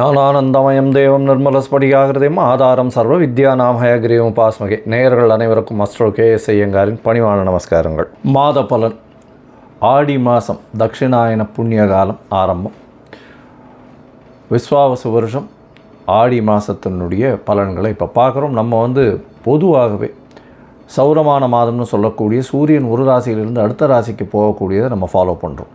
ஞானானந்தமயம் தேவம் நிர்மலஸ்படிகாகிருதயம் ஆதாரம் சர்வ வித்யா நாமயகிரியம் உபாஸ்மகே நேயர்கள் அனைவருக்கும் அஸ்ட்ரோ கே எஸ் ஐயங்காரின் பணிவான நமஸ்காரங்கள். மாத பலன். ஆடி மாதம் தட்சிணாயன புண்ணிய காலம் ஆரம்பம். விஸ்வாவச வருஷம். ஆடி மாதத்தினுடைய பலன்களை இப்போ பார்க்குறோம். நம்ம வந்து பொதுவாகவே சௌரமான மாதம்னு சொல்லக்கூடிய சூரியன் ஒரு ராசியிலிருந்து அடுத்த ராசிக்கு போகக்கூடியதை நம்ம ஃபாலோ பண்ணுறோம்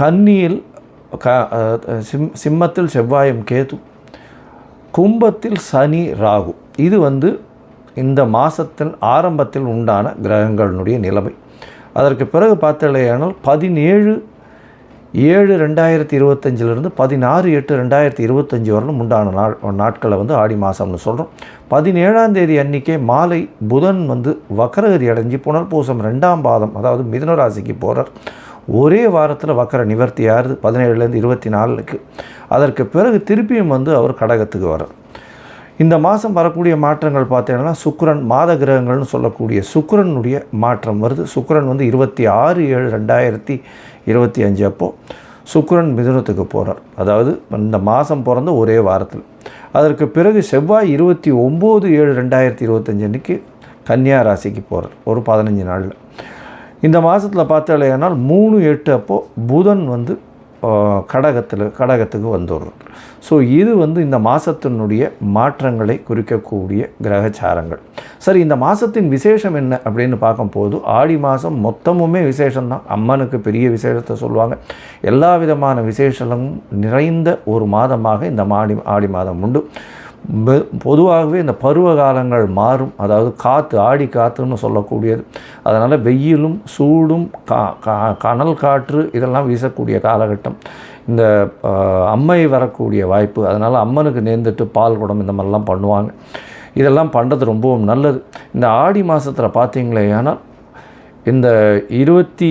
கன்னியில் க சிம் சிம்மத்தில் செவ்வாயும் கேது கும்பத்தில் சனி ராகு. இது வந்து இந்த மாதத்தின் ஆரம்பத்தில் உண்டான கிரகங்களினுடைய நிலைமை. அதற்கு பிறகு பார்த்தலையானால் பதினேழு ஏழு ரெண்டாயிரத்தி இருபத்தஞ்சிலிருந்து பதினாறு எட்டு ரெண்டாயிரத்தி இருபத்தஞ்சி வரலும் உண்டான நாள் நாட்களை வந்து ஆடி மாதம்னு சொல்கிறோம் பதினேழாம் தேதி அன்றைக்கே மாலை புதன் வந்து வக்கரகதி அடைஞ்சு புனர்பூசம் ரெண்டாம் பாதம் அதாவது மிதனராசிக்கு போகிறார் ஒரே வாரத்தில் வக்கர நிவர்த்தி ஆறுது பதினேழுலேருந்து இருபத்தி நாலுக்கு. அதற்கு பிறகு திருப்பியும் வந்து அவர் கடகத்துக்கு வரார் இந்த மாதம் வரக்கூடிய மாற்றங்கள் பார்த்தீங்கன்னா சுக்கிரன் மாத கிரகங்கள்னு சொல்லக்கூடிய சுக்ரனுடைய மாற்றம் வருது. சுக்ரன் வந்து இருபத்தி ஆறு ஏழு ரெண்டாயிரத்தி இருபத்தி அஞ்சு அப்போது சுக்ரன் மிதுனத்துக்கு போகிறார் அதாவது இந்த மாதம் பிறந்த ஒரே வாரத்தில். அதற்கு பிறகு செவ்வாய் இருபத்தி ஒம்பது ஏழு ரெண்டாயிரத்தி இருபத்தஞ்சு அன்றைக்கி கன்னியா ராசிக்கு போகிறார் ஒரு பதினஞ்சு நாளில். இந்த மாதத்தில் பார்த்தாலேனால் மூணு எட்டு அப்போது புதன் வந்து கடகத்தில் கடகத்துக்கு வந்துடுறது ஸோ இது வந்து இந்த மாதத்தினுடைய மாற்றங்களை குறிக்கக்கூடிய கிரகச்சாரங்கள். சரி இந்த மாதத்தின் விசேஷம் என்ன அப்படின்னு பார்க்கும்போது ஆடி மாதம் மொத்தமுமே விசேஷம்தான். அம்மனுக்கு பெரிய விசேஷத்தை சொல்லுவாங்க. எல்லா விதமான விசேஷங்களும் நிறைந்த ஒரு மாதமாக இந்த மாடி ஆடி மாதம் உண்டு. பொதுவாகவே இந்த பருவ காலங்கள் மாறும். அதாவது காற்று ஆடி காற்றுன்னு சொல்லக்கூடியது. அதனால் வெயிலும் சூடும் கா கனல் காற்று இதெல்லாம் வீசக்கூடிய காலகட்டம். இந்த அம்மை வரக்கூடிய வாய்ப்பு. அதனால் அம்மனுக்கு நேர்ந்துட்டு பால் குடம் இந்த மாதிரிலாம் பண்ணுவாங்க. இதெல்லாம் பண்ணுறது ரொம்பவும் நல்லது. இந்த ஆடி மாதத்தில் பார்த்தீங்களே ஆனால் இந்த இருபத்தி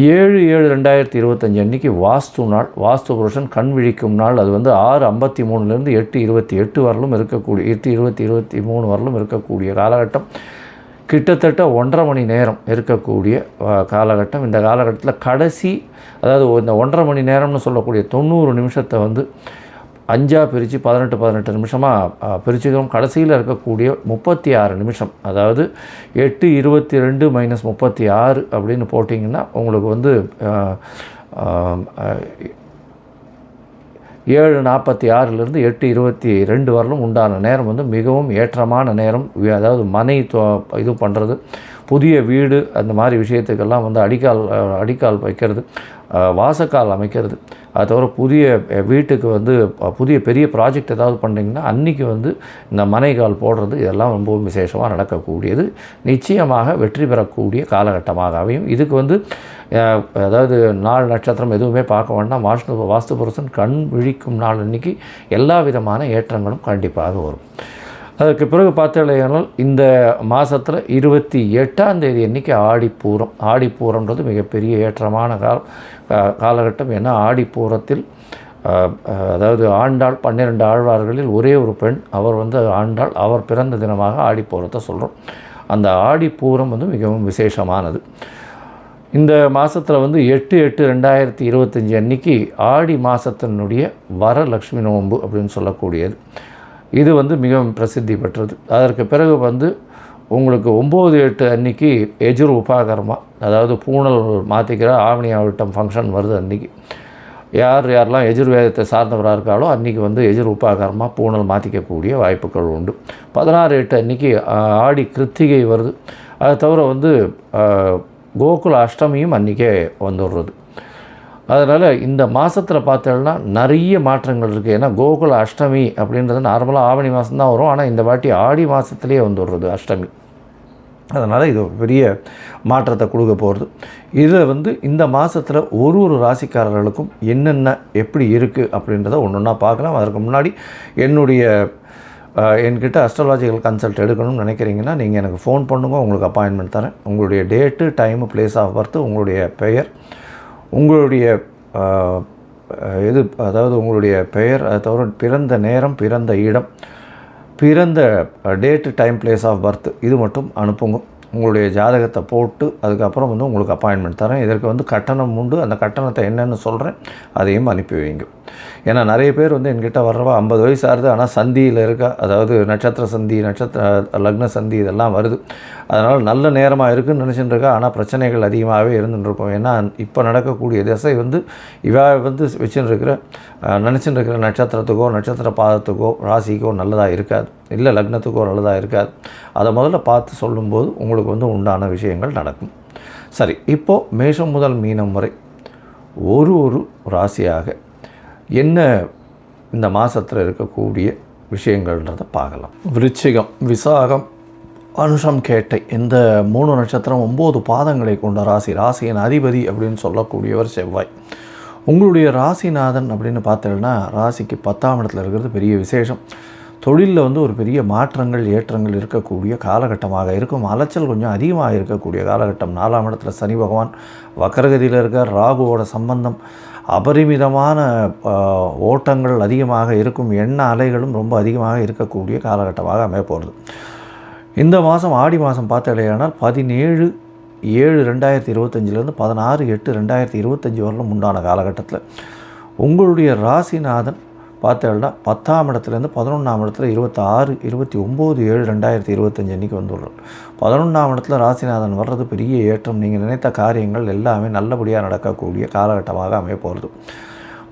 ஏழு ஏழு ரெண்டாயிரத்தி இருபத்தஞ்சி அன்றைக்கி வாஸ்து நாள் வாஸ்து புருஷன் கண் விழிக்கும் நாள். அது வந்து ஆறு ஐம்பத்தி மூணுலேருந்து எட்டு இருபத்தி எட்டு வரலும் இருக்கக்கூடிய எட்டு இருபத்தி இருபத்தி மூணு வரலும் இருக்கக்கூடிய காலகட்டம். கிட்டத்தட்ட ஒன்றரை மணி நேரம் இருக்கக்கூடிய காலகட்டம். இந்த காலகட்டத்தில் கடைசி அதாவது இந்த ஒன்றரை மணி நேரம்னு சொல்லக்கூடிய தொண்ணூறு நிமிஷத்தை வந்து அஞ்சாக பிரித்து பதினெட்டு பதினெட்டு நிமிஷமாக பிரிச்சுக்கிறோம். கடைசியில் இருக்கக்கூடிய முப்பத்தி ஆறு நிமிஷம் அதாவது எட்டு இருபத்தி ரெண்டு மைனஸ் முப்பத்தி ஆறு அப்படின்னு போட்டிங்கன்னா உங்களுக்கு வந்து ஏழு நாற்பத்தி ஆறுலேருந்து எட்டு இருபத்தி ரெண்டு வரலும் உண்டான நேரம் வந்து மிகவும் ஏற்றமான நேரம். அதாவது மனை தொ- இது பண்ணுறது புதிய வீடு அந்த மாதிரி விஷயத்துக்கெல்லாம் வந்து அடிக்கால் அடிக்கால் வைக்கிறது வாசக்கால் அமைக்கிறது. அது தவிர புதிய வீட்டுக்கு வந்து புதிய பெரிய ப்ராஜெக்ட் ஏதாவது பண்ணிங்கன்னா அன்றைக்கி வந்து இந்த மனைகால் போடுறது இதெல்லாம் ரொம்பவும் விசேஷமாக நடக்கக்கூடியது. நிச்சயமாக வெற்றி பெறக்கூடிய காலகட்டமாக அமையும் இதுக்கு வந்து அதாவது நாள் நட்சத்திரம் எதுவுமே பார்க்க வேண்டாம். வாஸ்து வாஸ்து புருஷன் கண் விழிக்கும் நாள் அன்னைக்கு எல்லா விதமான ஏற்றங்களும் கண்டிப்பாக வரும். அதற்கு பிறகு பார்த்தீங்கன்னா இந்த மாதத்தில் இருபத்தி எட்டாம் தேதி அன்றைக்கி ஆடிப்பூரம். ஆடிப்பூரம்ன்றது மிகப்பெரிய ஏற்றமான கால கா- காலகட்டம். ஏன்னா ஆடிப்பூரத்தில் அதாவது ஆண்டாள் பன்னிரெண்டு ஆழ்வார்களில் ஒரே ஒரு பெண். அவர் வந்து ஆண்டாள் அவர் பிறந்த தினமாக ஆடிப்பூரத்தை சொல்கிறோம் அந்த ஆடிப்பூரம் வந்து மிகவும் விசேஷமானது. இந்த மாதத்தில் வந்து எட்டு எட்டு ரெண்டாயிரத்தி இருபத்தஞ்சி அன்னைக்கு ஆடி மாதத்தினுடைய வரலக்ஷ்மி நோன்பு அப்படின்னு சொல்லக்கூடியது. இது வந்து மிகவும் பிரசித்தி பெற்றது. அதற்கு பிறகு வந்து உங்களுக்கு ஒம்பது எட்டு அன்னைக்கு எஜுர் உபாகரமாக அதாவது பூணல் மாற்றிக்கிற ஆவணி ஆவட்டம் ஃபங்க்ஷன் வருது அன்றைக்கி யார் யாரெல்லாம் எஜுர்வேதத்தை சார்ந்தவராக இருக்காளோ அன்றைக்கி வந்து எஜுர் உபாகரமாக பூணல் மாற்றிக்கக்கூடிய வாய்ப்புகள் உண்டு. பதினாறு எட்டு அன்றைக்கி ஆடி கிருத்திகை வருது. அதை தவிர வந்து கோகுல அஷ்டமியும் அன்றைக்கே வந்துடுறது. அதனால் இந்த மாதத்தில் பார்த்தோம்னா நிறைய மாற்றங்கள் இருக்குது ஏன்னா கோகுல அஷ்டமி அப்படின்றது நார்மலாக ஆவணி மாதம் தான் வரும். ஆனால் இந்த வாட்டி ஆடி மாதத்துலேயே வந்துடுறது அஷ்டமி. அதனால் இது ஒரு பெரிய மாற்றத்தை கொடுக்க போகிறது இதில் வந்து இந்த மாதத்தில் ஒரு ஒரு ராசிக்காரர்களுக்கும் என்னென்ன எப்படி இருக்குது அப்படின்றத ஒன்று ஒன்றா பார்க்கலாம். அதற்கு முன்னாடி என்னுடைய என்கிட்ட அஸ்ட்ராலாஜிக்கல் கன்சல்ட் எடுக்கணும்னு நினைக்கிறீங்கன்னா நீங்கள் எனக்கு ஃபோன் பண்ணுங்க. உங்களுக்கு அப்பாயின்மெண்ட் தரேன். உங்களுடைய date time place of birth உங்களுடைய பெயர் உங்களுடைய இது அதாவது உங்களுடைய பெயர் அது தவிர பிறந்த நேரம் பிறந்த இடம் பிறந்த date time place of birth இது மட்டும் அனுப்புங்க. உங்களுடைய ஜாதகத்தை போட்டு அதுக்கப்புறம் வந்து உங்களுக்கு அப்பாயின்மெண்ட் தரேன். இதற்கு வந்து கட்டணம் உண்டு. அந்த கட்டணத்தை என்னென்னு சொல்கிறேன் அதையும் அனுப்பி வைங்க. ஏன்னா நிறைய பேர் வந்து என்கிட்ட வர்றவா ஐம்பது வயசு ஆகுது. ஆனால் சந்தியில் இருக்கா அதாவது நட்சத்திர சந்தி நட்சத்திர லக்ன சந்தி இதெல்லாம் வருது. அதனால் நல்ல நேரமாக இருக்குதுன்னு நினச்சிட்டு இருக்கா. ஆனால் பிரச்சனைகள் அதிகமாகவே இருந்துட்டுருக்கும் ஏன்னா இப்போ நடக்கக்கூடிய திசை வந்து இவா வந்து வச்சுட்டு இருக்கிற நினச்சிட்டு இருக்கிற நட்சத்திரத்துக்கோ நட்சத்திர பாதத்துக்கோ ராசிக்கோ நல்லதாக இருக்காது. இல்லை லக்னத்துக்கு ஒரு நல்லதாக இருக்காது அதை முதல்ல பார்த்து சொல்லும்போது உங்களுக்கு வந்து உண்டான விஷயங்கள் நடக்கும். சரி இப்போது மேஷம் முதல் மீனம் வரை ஒரு ஒரு ராசியாக என்ன இந்த மாதத்தில் இருக்கக்கூடிய விஷயங்கள்ன்றதை பார்க்கலாம். விருச்சிகம் விசாகம் அனுஷம் கேட்டை இந்த மூணு நட்சத்திரம் ஒம்பது பாதங்களை கொண்ட ராசி ராசியின் அதிபதி அப்படின்னு சொல்லக்கூடியவர் செவ்வாய். உங்களுடைய ராசிநாதன் அப்படின்னு பார்த்தீங்கன்னா ராசிக்கு பத்தாம் இடத்துல இருக்கிறது பெரிய விசேஷம். தொழிலில் வந்து ஒரு பெரிய மாற்றங்கள் ஏற்றங்கள் இருக்கக்கூடிய காலகட்டமாக இருக்கும். அலைச்சல் கொஞ்சம் அதிகமாக இருக்கக்கூடிய காலகட்டம். நாலாம் இடத்துல சனி பகவான் வக்கரகதியில் இருக்கார். ராகுவோட சம்பந்தம் அபரிமிதமான ஓட்டங்கள் அதிகமாக இருக்கும். எண்ண அலைகளும் ரொம்ப அதிகமாக இருக்கக்கூடிய காலகட்டமாக அமைய போகிறது இந்த மாதம் ஆடி மாதம் பார்த்தாலேயானால் பதினேழு ஏழு ரெண்டாயிரத்தி இருபத்தஞ்சிலேருந்து பதினாறு எட்டு ரெண்டாயிரத்தி இருபத்தஞ்சி வரலும் உண்டான காலகட்டத்தில். உங்களுடைய ராசிநாதன் பார்த்தேன்னா பத்தாம் இடத்துலேருந்து பதினொன்றாம் இடத்துல இருபத்தாறு இருபத்தி ஒம்பது ஏழு ரெண்டாயிரத்தி இருபத்தஞ்சி அன்றைக்கி வந்துடுறார் பதினொன்றாம் இடத்துல ராசிநாதன் வர்றது பெரிய ஏற்றம். நீங்கள் நினைத்த காரியங்கள் எல்லாமே நல்லபடியாக நடக்கக்கூடிய காலகட்டமாக அமைய போகிறது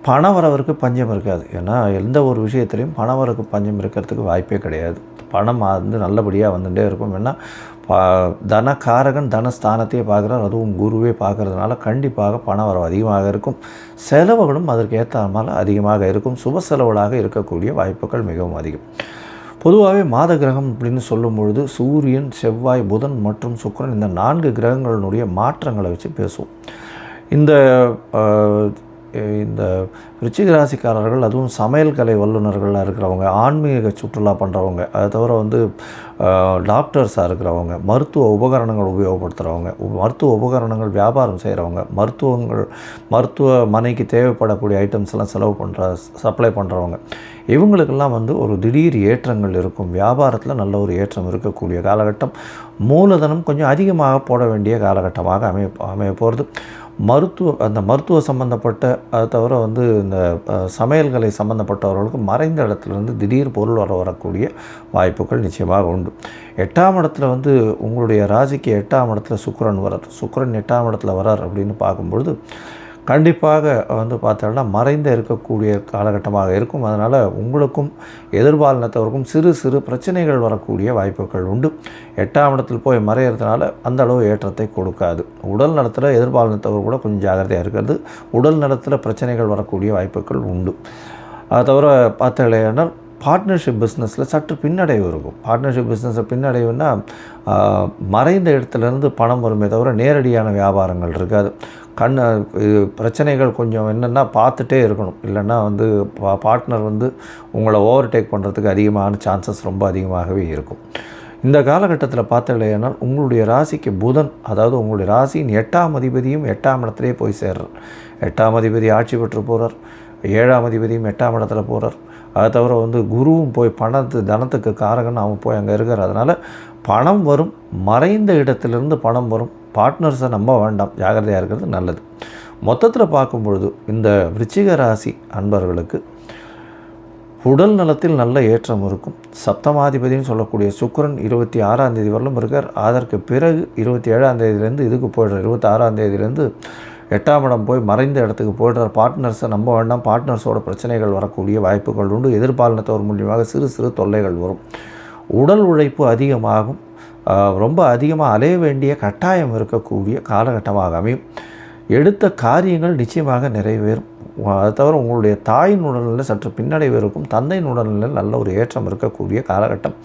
பணவரவருக்கு பஞ்சம் இருக்காது. ஏன்னா எந்த ஒரு விஷயத்துலையும் பணவரவுக்கு பஞ்சம் இருக்கிறதுக்கு வாய்ப்பே கிடையாது. பணம் வந்து நல்லபடியாக வந்துகிட்டே இருக்கும். ஏன்னா ப தனக்காரகன் தனஸ்தானத்தையே பார்க்குறார் அதுவும் குருவே பார்க்கறதுனால கண்டிப்பாக பண வரவு அதிகமாக இருக்கும். செலவுகளும் அதற்கு ஏற்ற மாதிரி அதிகமாக இருக்கும். சுப செலவுகளாக இருக்கக்கூடிய வாய்ப்புகள் மிகவும் அதிகம். பொதுவாகவே மாத கிரகம் அப்படின்னு சொல்லும் பொழுது சூரியன் செவ்வாய் புதன் மற்றும் சுக்கிரன் இந்த நான்கு கிரகங்களினுடைய மாற்றங்களை வச்சு பேசுவோம். இந்த இந்த ரிச்சிகராசிக்காரர்கள் அதுவும் சமையல் கலை வல்லுநர்களாக இருக்கிறவங்க ஆன்மீக சுற்றுலா பண்ணுறவங்க அதை தவிர வந்து டாக்டர்ஸாக இருக்கிறவங்க மருத்துவ உபகரணங்கள் உபயோகப்படுத்துகிறவங்க மருத்துவ உபகரணங்கள் வியாபாரம் செய்கிறவங்க மருத்துவங்கள் மருத்துவமனைக்கு தேவைப்படக்கூடிய ஐட்டம்ஸ் எல்லாம் செலவு பண்ணுற சப்ளை பண்ணுறவங்க இவங்களுக்கெல்லாம் வந்து ஒரு திடீர் ஏற்றங்கள் இருக்கும். வியாபாரத்தில் நல்ல ஒரு ஏற்றம் இருக்கக்கூடிய காலகட்டம். மூலதனம் கொஞ்சம் அதிகமாக போட வேண்டிய காலகட்டமாக அமைய அமைய போகிறது மருத்துவ அந்த மருத்துவ சம்மந்தப்பட்ட அது தவிர வந்து இந்த சமையல்களை சம்மந்தப்பட்டவர்களுக்கு மறைந்த இடத்துலேருந்து திடீர் பொருள் வர வரக்கூடிய வாய்ப்புகள் நிச்சயமாக உண்டு. எட்டாம் இடத்துல வந்து உங்களுடைய ராசிக்கு எட்டாம் இடத்துல சுக்கிரன் வரார் சுக்கிரன் எட்டாம் இடத்துல வரார் அப்படின்னு பார்க்கும்பொழுது கண்டிப்பாக வந்து பார்த்தோம்னா மறைந்த இருக்கக்கூடிய காலகட்டமாக இருக்கும். அதனால் உங்களுக்கும் எதிர்பாலினத்தவருக்கும் சிறு சிறு பிரச்சனைகள் வரக்கூடிய வாய்ப்புகள் உண்டு. எட்டாம் இடத்தில் போய் மறையிறதுனால அந்த அளவு ஏற்றத்தை கொடுக்காது. உடல் நலத்தில் எதிர்பாலினத்தவர் கூட கொஞ்சம் ஜாகிரதையாக இருக்கிறது. உடல் நலத்தில் பிரச்சனைகள் வரக்கூடிய வாய்ப்புகள் உண்டு. அதை தவிர பார்த்தீங்கன்னா பார்ட்னர்ஷிப் பிஸ்னஸில் சற்று பின்னடைவு இருக்கும். பார்ட்னர்ஷிப் பிஸ்னஸை பின்னடைவுன்னா மறைந்த இடத்துலேருந்து பணம் வருமே தவிர நேரடியான வியாபாரங்கள் இருக்காது. கண் இது பிரச்சனைகள் கொஞ்சம் என்னென்னா பார்த்துட்டே இருக்கணும். இல்லைன்னா வந்து பா பார்ட்னர் வந்து உங்களை ஓவர்டேக் பண்ணுறதுக்கு அதிகமான சான்சஸ் ரொம்ப அதிகமாகவே இருக்கும். இந்த காலகட்டத்தில் பார்த்தீங்கன்னா உங்களுடைய ராசிக்கு புதன் அதாவது உங்களுடைய ராசியின் எட்டாம் அதிபதியும் எட்டாம் இடத்துலேயே போய் சேர்றார். எட்டாம் அதிபதி ஆட்சி பெற்று போகிறார் ஏழாம் அதிபதியும் எட்டாம் இடத்துல போகிறார் அதை தவிர வந்து குருவும் போய் பணத்து தனத்துக்கு காரகன் அவன் போய் அங்கே இருக்கார். அதனால் பணம் வரும் மறைந்த இடத்துலேருந்து பணம் வரும். பார்ட்னர்ஸை நம்ப வேண்டாம். ஜாகிரதையாக இருக்கிறது நல்லது. மொத்தத்தில் பார்க்கும் பொழுது இந்த விருச்சிக ராசி அன்பர்களுக்கு உடல் நலத்தில் நல்ல ஏற்றம் இருக்கும். சப்தமாதிபதினு சொல்லக்கூடிய சுக்கரன் இருபத்தி ஆறாம் தேதி வரலும் இருக்கார். அதற்கு பிறகு இருபத்தி ஏழாம் தேதியிலேருந்து இதுக்கு போய்டுறார். இருபத்தி ஆறாம் தேதியிலேருந்து எட்டாம் இடம் போய் மறைந்த இடத்துக்கு போய்டுறார். பார்ட்னர்ஸை நம்ப வேண்டாம். பார்ட்னர்ஸோட பிரச்சனைகள் வரக்கூடிய வாய்ப்புகள் உண்டு. எதிர்பாலனத்தோர் மூலியமாக சிறு சிறு தொல்லைகள் வரும். உடல் உழைப்பு அதிகமாகும். ரொம்ப அதிகமாக அலைய வேண்டிய கட்டாயம் இருக்கக்கூடிய காலகட்டமாக அமையும். எடுத்த காரியங்கள் நிச்சயமாக நிறைவேறும். அதை தவிர உங்களுடைய தாயின் உடல்நிலை சற்று பின்னடைவு இருக்கும். தந்தையின் உடல்நிலையில் நல்ல ஒரு ஏற்றம் இருக்கக்கூடிய காலகட்டம்.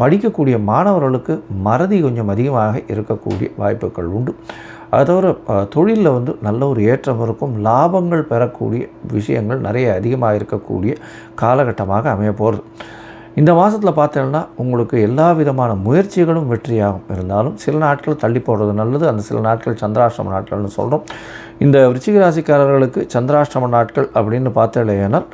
படிக்கக்கூடிய மாணவர்களுக்கு மறதி கொஞ்சம் அதிகமாக இருக்கக்கூடிய வாய்ப்புகள் உண்டு. அது தவிர தொழிலில் வந்து நல்ல ஒரு ஏற்றம் இருக்கும். லாபங்கள் பெறக்கூடிய விஷயங்கள் நிறைய அதிகமாக இருக்கக்கூடிய காலகட்டமாக அமைய போகிறது இந்த மாதத்தில் பார்த்தீங்கன்னா உங்களுக்கு எல்லா விதமான முயற்சிகளும் வெற்றியாகும். இருந்தாலும் சில நாட்கள் தள்ளி போடுறது நல்லது. அந்த சில நாட்கள் சந்திராஷ்டம நாட்கள்னு சொல்கிறோம் இந்த விருச்சிக ராசிக்காரர்களுக்கு சந்திராஷ்டம நாட்கள் அப்படின்னு பார்த்தேனால்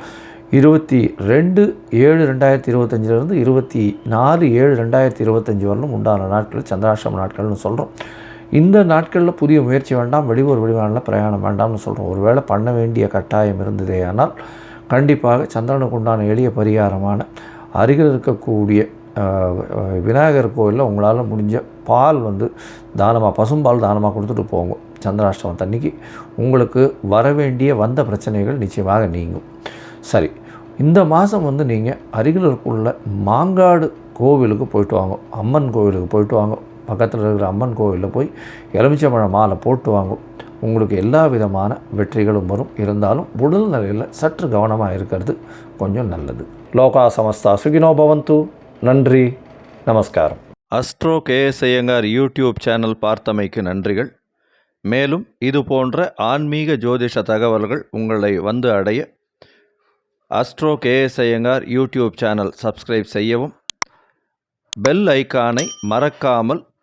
இருபத்தி ரெண்டு ஏழு ரெண்டாயிரத்தி இருபத்தஞ்சிலிருந்து இருபத்தி நாலு ஏழு ரெண்டாயிரத்தி இருபத்தஞ்சி வரலும் உண்டான நாட்கள் சந்திராஷ்டம நாட்கள்னு சொல்கிறோம் இந்த நாட்களில் புதிய முயற்சி வேண்டாம் வெளியூர் வெளிவானில் பிரயாணம் வேண்டாம்னு சொல்கிறோம் ஒருவேளை பண்ண வேண்டிய கட்டாயம் இருந்ததே ஆனால் கண்டிப்பாக சந்திரனுக்கு உண்டான எளிய பரிகாரமான அருகில் இருக்கக்கூடிய விநாயகர் கோவிலில் உங்களால் முடிஞ்ச பால் வந்து தானமாக பசும்பால் தானமாக கொடுத்துட்டு போங்க. சந்திராஷ்டமம் தண்ணிக்கு உங்களுக்கு வர வேண்டிய வந்த பிரச்சனைகள் நிச்சயமாக நீங்கும். சரி இந்த மாதம் வந்து நீங்கள் அருகில் இருக்குள்ள மாங்காடு கோவிலுக்கு போயிட்டு வாங்க. அம்மன் கோவிலுக்கு போயிட்டு வாங்க. பக்கத்தில் இருக்கிற அம்மன் கோவிலில் போய் எலுமிச்சம்பழம் மாலை போட்டு வாங்கும் உங்களுக்கு எல்லா விதமான வெற்றிகளும் வரும். இருந்தாலும் உடல் நிலையில் சற்று கவனமாக இருக்கிறது கொஞ்சம் நல்லது. லோகா சமஸ்தா சுகினோ பவந்து. நன்றி. நமஸ்காரம். Astro KS Iyengar YouTube channel பார்த்தமைக்கு நன்றிகள். மேலும் இது போன்ற ஆன்மீக ஜோதிஷ தகவல்கள் உங்களை வந்து அடைய astro KS Iyengar YouTube channel subscribe செய்யவும் பெல் ஐக்கானை மறக்காமல்